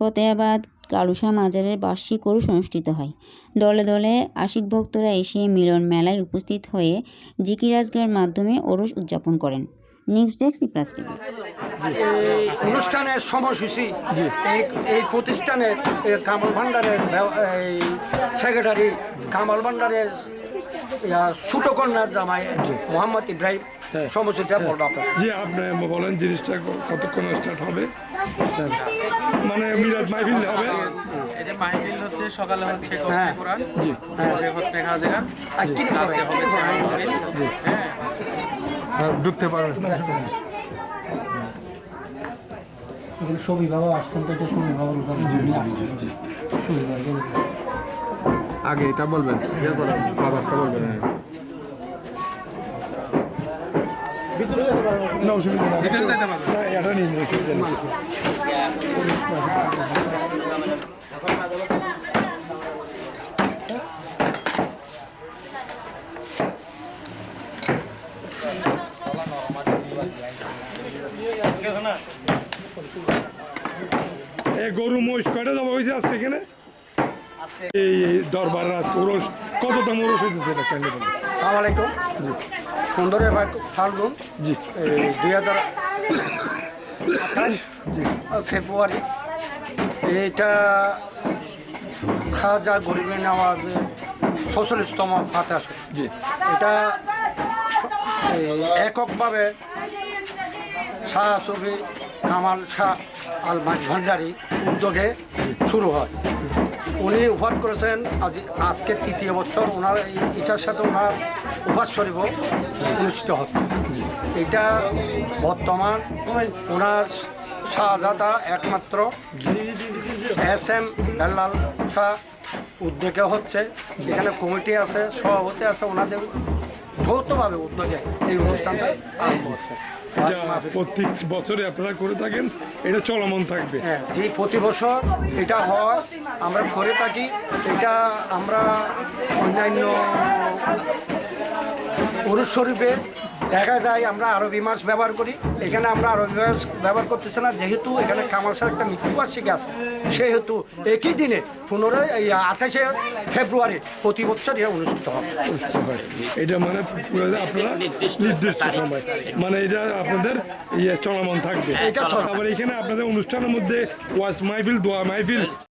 ফতেহাবাদ কালুসা মাজারের বার্ষিক ওরস অনুষ্ঠিত হয়। দলে দলে আশিক ভক্তরা এসে মিলন মেলায় উপস্থিত হয়ে জিকির আজগার মাধ্যমে ওরস উদযাপন করেন। News desk plus TV. এই অনুষ্ঠানের সময়সূচি এই এই প্রতিষ্ঠানের কামাল ভান্ডারের সেক্রেটারি কামাল ভান্ডারের ছোট কন্যার জামাই মোহাম্মদ ইব্রাহিম। হ্যাঁ। বলব আপনার জি আপনি বলেন জিনিসটা কতক্ষণ স্টার্ট হবে? মানে মিরাজ মাহফিল হবে? এটা মাহফিল হচ্ছে সকালে হচ্ছে হ্যাঁ। কোরআন জি। পরে খতমে খাজেগান আর কি হবে হ্যাঁ। ঢুকতে পারবেন এখানে সবই বাবা আসছেন তো এটা সবই বাবার উদাহরণ আসছেন। সবই বাবা। আগে এটা বলবেন? বাবারটা বলবেন। এই গরু মহিষ কয়টা যাব হয়েছে আজকে এখানে? এই দরবার রাত ওরস হইতেছে এটা কেন বলেন? সালাম আলাইকুম। সুন্দরের ভাই ফাল্গুন জি। দুই হাজার আঠাশ ফেব্রুয়ারি। এইটা খাজা গরিবে নেওয়াজের ছচল্লিশতম ফাতে জি। এটা এককভাবে শাহ ছবি কামাল শাহ আল ভান্ডারি উদ্যোগে শুরু হয়। উনি উপাস করেছেন, আজ, আজকে তৃতীয় বছর, ওনার এটার সাথে ওনার উপাস শরীফও অনুষ্ঠিত হচ্ছে। এটা বর্তমান ওনার শাহজাদা একমাত্র এস এম বেল্লাল শাহ উদ্যোগে হচ্ছে এখানে কমিটি আছে সভাপতি আছে ওনাদের যৌথভাবে উদ্যোগে এই অনুষ্ঠানটা আরম্ভ হচ্ছে। প্রত্যেক বছরে আপনারা করে থাকেন এটা চলমান থাকবে। হ্যাঁ যে প্রতি বছর এটা হয় আমরা করে থাকি এটা আমরা অন্যান্য পুরুষ শরীফে দেখা যায় আমরা আরবি মাস ব্যবহার করি। এখানে আমরা আরবি মাস ব্যবহার করতেছি না যেহেতু এখানে কামালসার একটা মৃত্যুবার্ষিকী আছে। সেহেতু একই দিনে পনেরোই এই আঠাশে ফেব্রুয়ারি প্রতি বছর এটা অনুষ্ঠিত হয় এটা মানে পুরো আপনারা নির্দিষ্ট সময়। মানে এটা আপনাদের ইয়ে চলমান থাকবে। এটা। তারপরে এখানে আপনাদের অনুষ্ঠানের মধ্যে ওয়াজ মাহফিল দোয়া মাহফিল